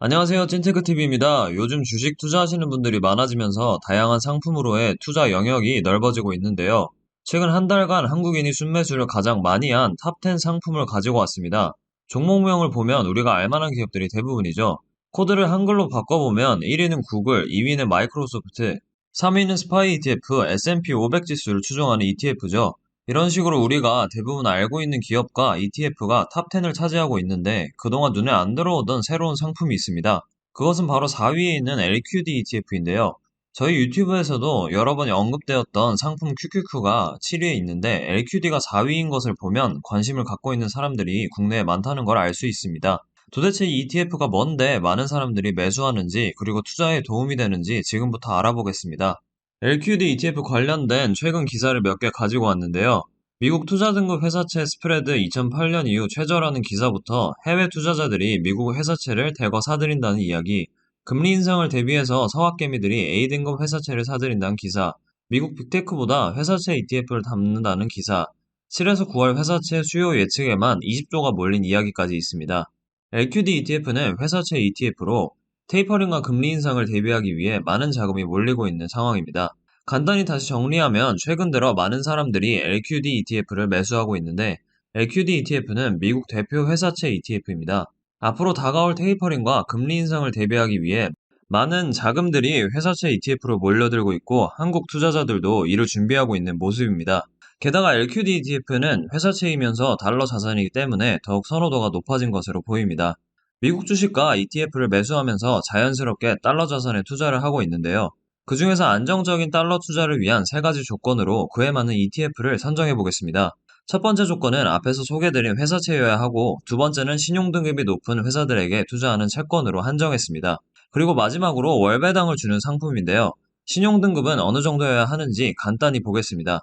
안녕하세요. 찐테크TV입니다. 요즘 주식 투자하시는 분들이 많아지면서 다양한 상품으로의 투자 영역이 넓어지고 있는데요. 최근 한 달간 한국인이 순매수를 가장 많이 한 탑10 상품을 가지고 왔습니다. 종목명을 보면 우리가 알만한 기업들이 대부분이죠. 코드를 한글로 바꿔보면 1위는 구글, 2위는 마이크로소프트, 3위는 스파이 ETF, S&P 500 지수를 추종하는 ETF죠. 이런 식으로 우리가 대부분 알고 있는 기업과 ETF가 탑10을 차지하고 있는데 그동안 눈에 안 들어오던 새로운 상품이 있습니다. 그것은 바로 4위에 있는 LQD ETF인데요. 저희 유튜브에서도 여러 번 언급되었던 상품 QQQ가 7위에 있는데 LQD가 4위인 것을 보면 관심을 갖고 있는 사람들이 국내에 많다는 걸 알 수 있습니다. 도대체 이 ETF가 뭔데 많은 사람들이 매수하는지 그리고 투자에 도움이 되는지 지금부터 알아보겠습니다. LQD ETF 관련된 최근 기사를 몇 개 가지고 왔는데요. 미국 투자등급 회사채 스프레드 2008년 이후 최저라는 기사부터 해외 투자자들이 미국 회사채를 대거 사들인다는 이야기, 금리 인상을 대비해서 서학개미들이 A등급 회사채를 사들인다는 기사, 미국 빅테크보다 회사채 ETF를 담는다는 기사, 7에서 9월 회사채 수요 예측에만 20조가 몰린 이야기까지 있습니다. LQD ETF는 회사채 ETF로 테이퍼링과 금리 인상을 대비하기 위해 많은 자금이 몰리고 있는 상황입니다. 간단히 다시 정리하면 최근 들어 많은 사람들이 LQD ETF를 매수하고 있는데 LQD ETF는 미국 대표 회사채 ETF입니다. 앞으로 다가올 테이퍼링과 금리 인상을 대비하기 위해 많은 자금들이 회사채 ETF로 몰려들고 있고 한국 투자자들도 이를 준비하고 있는 모습입니다. 게다가 LQD ETF는 회사채이면서 달러 자산이기 때문에 더욱 선호도가 높아진 것으로 보입니다. 미국 주식과 ETF를 매수하면서 자연스럽게 달러 자산에 투자를 하고 있는데요. 그 중에서 안정적인 달러 투자를 위한 세 가지 조건으로 그에 맞는 ETF를 선정해 보겠습니다. 첫 번째 조건은 앞에서 소개드린 회사채여야 하고 두 번째는 신용등급이 높은 회사들에게 투자하는 채권으로 한정했습니다. 그리고 마지막으로 월배당을 주는 상품인데요. 신용등급은 어느 정도여야 하는지 간단히 보겠습니다.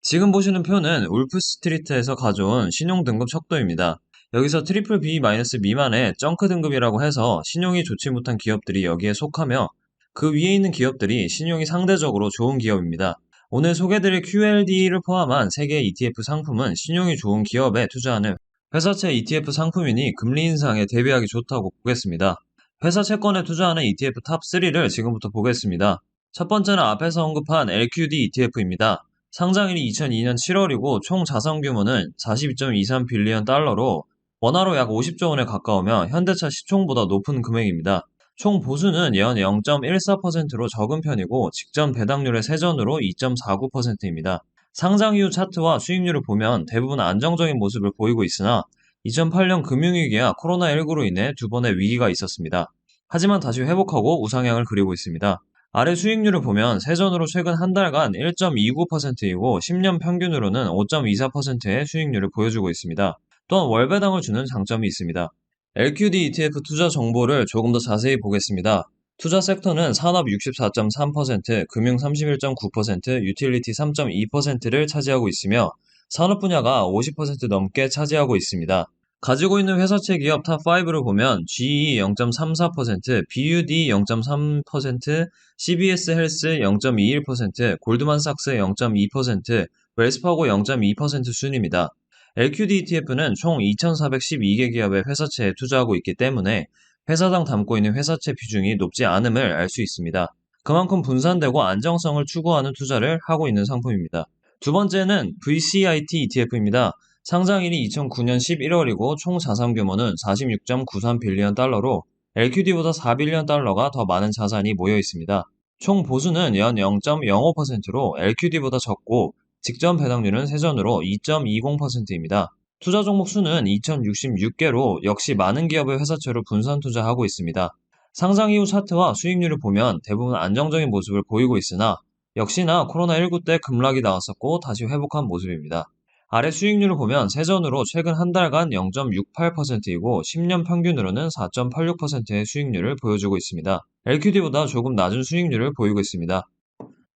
지금 보시는 표는 울프스트리트에서 가져온 신용등급 척도입니다. 여기서 트리플 B- 미만의 정크 등급이라고 해서 신용이 좋지 못한 기업들이 여기에 속하며 그 위에 있는 기업들이 신용이 상대적으로 좋은 기업입니다. 오늘 소개드릴 QLD를 포함한 3개의 ETF 상품은 신용이 좋은 기업에 투자하는 회사채 ETF 상품이니 금리 인상에 대비하기 좋다고 보겠습니다. 회사 채권에 투자하는 ETF 탑3를 지금부터 보겠습니다. 첫 번째는 앞에서 언급한 LQD ETF입니다. 상장일이 2002년 7월이고 총 자산 규모는 42.23 빌리언 달러로 원화로 약 50조 원에 가까우며 현대차 시총보다 높은 금액입니다. 총 보수는 연 0.14%로 적은 편이고 직전 배당률의 세전으로 2.49%입니다. 상장 이후 차트와 수익률을 보면 대부분 안정적인 모습을 보이고 있으나 2008년 금융위기와 코로나19로 인해 두 번의 위기가 있었습니다. 하지만 다시 회복하고 우상향을 그리고 있습니다. 아래 수익률을 보면 세전으로 최근 한 달간 1.29%이고 10년 평균으로는 5.24%의 수익률을 보여주고 있습니다. 또한 월배당을 주는 장점이 있습니다. LQD ETF 투자 정보를 조금 더 자세히 보겠습니다. 투자 섹터는 산업 64.3%, 금융 31.9%, 유틸리티 3.2%를 차지하고 있으며 산업 분야가 50% 넘게 차지하고 있습니다. 가지고 있는 회사채 기업 탑5를 보면 GE 0.34%, BUD 0.3%, CBS 헬스 0.21%, 골드만삭스 0.2%, 웰스파고 0.2% 순입니다. LQD ETF는 총 2,412개 기업의 회사채에 투자하고 있기 때문에 회사당 담고 있는 회사채 비중이 높지 않음을 알 수 있습니다. 그만큼 분산되고 안정성을 추구하는 투자를 하고 있는 상품입니다. 두 번째는 VCIT ETF입니다. 상장일이 2009년 11월이고 총 자산 규모는 46.93 빌리언 달러로 LQD보다 4빌리언 달러가 더 많은 자산이 모여 있습니다. 총 보수는 연 0.05%로 LQD보다 적고 직전 배당률은 세전으로 2.20%입니다. 투자 종목 수는 2066개로 역시 많은 기업의 회사채로 분산 투자하고 있습니다. 상장 이후 차트와 수익률을 보면 대부분 안정적인 모습을 보이고 있으나 역시나 코로나19 때 급락이 나왔었고 다시 회복한 모습입니다. 아래 수익률을 보면 세전으로 최근 한 달간 0.68%이고 10년 평균으로는 4.86%의 수익률을 보여주고 있습니다. LQD보다 조금 낮은 수익률을 보이고 있습니다.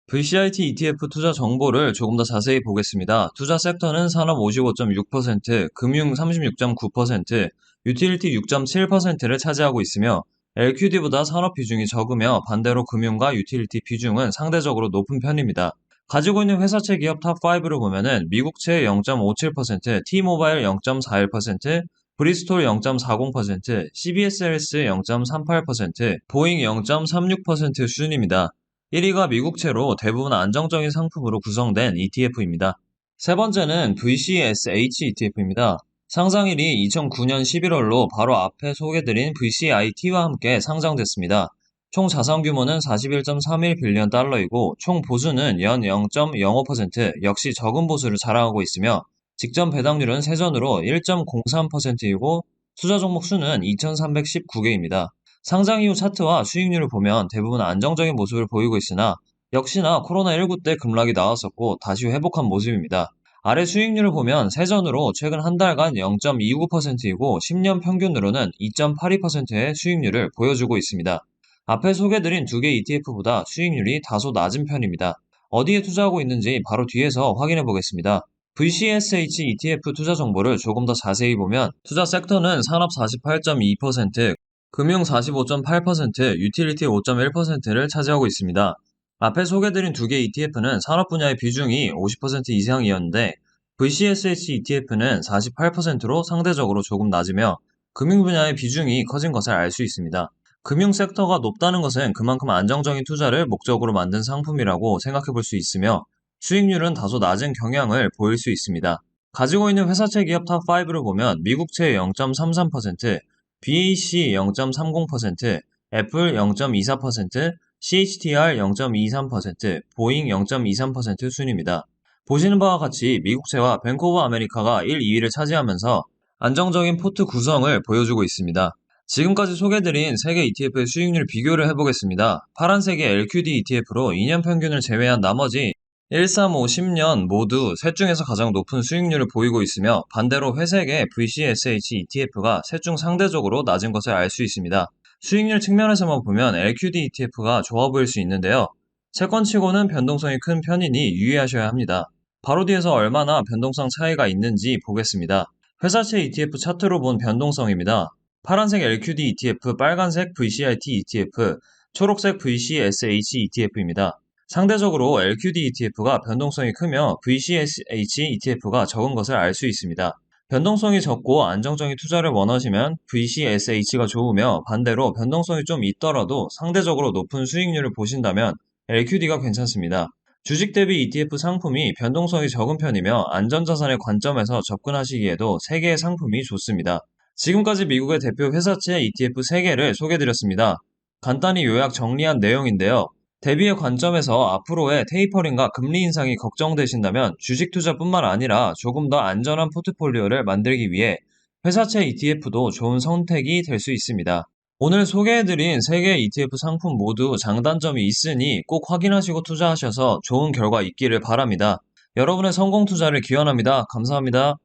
VCIT ETF 투자 정보를 조금 더 자세히 보겠습니다. 투자 섹터는 산업 55.6%, 금융 36.9%, 유틸리티 6.7%를 차지하고 있으며 LQD보다 산업 비중이 적으며 반대로 금융과 유틸리티 비중은 상대적으로 높은 편입니다. 가지고 있는 회사채 기업 탑5를 보면은 미국채 0.57%, T모바일 0.41%, 브리스톨 0.40%, CBSLS 0.38%, 보잉 0.36% 수준입니다. 1위가 미국채로 대부분 안정적인 상품으로 구성된 ETF입니다. 세 번째는 VCSH ETF입니다. 상장일이 2009년 11월로 바로 앞에 소개드린 VCIT와 함께 상장됐습니다. 총 자산 규모는 41.31 빌리언 달러이고 총 보수는 연 0.05% 역시 적은 보수를 자랑하고 있으며 직전 배당률은 세전으로 1.03%이고 투자 종목 수는 2,319개입니다. 상장 이후 차트와 수익률을 보면 대부분 안정적인 모습을 보이고 있으나 역시나 코로나19 때 급락이 나왔었고 다시 회복한 모습입니다. 아래 수익률을 보면 세전으로 최근 한 달간 0.29%이고 10년 평균으로는 2.82%의 수익률을 보여주고 있습니다. 앞에 소개드린 두 개 ETF보다 수익률이 다소 낮은 편입니다. 어디에 투자하고 있는지 바로 뒤에서 확인해 보겠습니다. VCSH ETF 투자 정보를 조금 더 자세히 보면 투자 섹터는 산업 48.2%, 금융 45.8%, 유틸리티 5.1%를 차지하고 있습니다. 앞에 소개드린 두 개 ETF는 산업 분야의 비중이 50% 이상이었는데 VCSH ETF는 48%로 상대적으로 조금 낮으며 금융 분야의 비중이 커진 것을 알 수 있습니다. 금융 섹터가 높다는 것은 그만큼 안정적인 투자를 목적으로 만든 상품이라고 생각해 볼 수 있으며 수익률은 다소 낮은 경향을 보일 수 있습니다. 가지고 있는 회사채 기업 탑5를 보면 미국채 0.33%, BAC 0.30%, 애플 0.24%, CHTR 0.23%, 보잉 0.23% 순입니다. 보시는 바와 같이 미국채와 오브 아메리카가 1, 2위를 차지하면서 안정적인 포트 구성을 보여주고 있습니다. 지금까지 소개드린 3개 ETF의 수익률 비교를 해보겠습니다. 파란색의 LQD ETF로 2년 평균을 제외한 나머지 1, 3, 5, 10년 모두 셋 중에서 가장 높은 수익률을 보이고 있으며 반대로 회색의 VCSH ETF가 셋 중 상대적으로 낮은 것을 알 수 있습니다. 수익률 측면에서만 보면 LQD ETF가 좋아 보일 수 있는데요. 채권치고는 변동성이 큰 편이니 유의하셔야 합니다. 바로 뒤에서 얼마나 변동성 차이가 있는지 보겠습니다. 회사채 ETF 차트로 본 변동성입니다. 파란색 LQD ETF, 빨간색 VCIT ETF, 초록색 VCSH ETF입니다. 상대적으로 LQD ETF가 변동성이 크며 VCSH ETF가 적은 것을 알 수 있습니다. 변동성이 적고 안정적인 투자를 원하시면 VCSH가 좋으며 반대로 변동성이 좀 있더라도 상대적으로 높은 수익률을 보신다면 LQD가 괜찮습니다. 주식 대비 ETF 상품이 변동성이 적은 편이며 안전자산의 관점에서 접근하시기에도 3개의 상품이 좋습니다. 지금까지 미국의 대표 회사채 ETF 3개를 소개드렸습니다. 간단히 요약 정리한 내용인데요. 대비의 관점에서 앞으로의 테이퍼링과 금리 인상이 걱정되신다면 주식 투자뿐만 아니라 조금 더 안전한 포트폴리오를 만들기 위해 회사채 ETF도 좋은 선택이 될 수 있습니다. 오늘 소개해드린 3개 ETF 상품 모두 장단점이 있으니 꼭 확인하시고 투자하셔서 좋은 결과 있기를 바랍니다. 여러분의 성공 투자를 기원합니다. 감사합니다.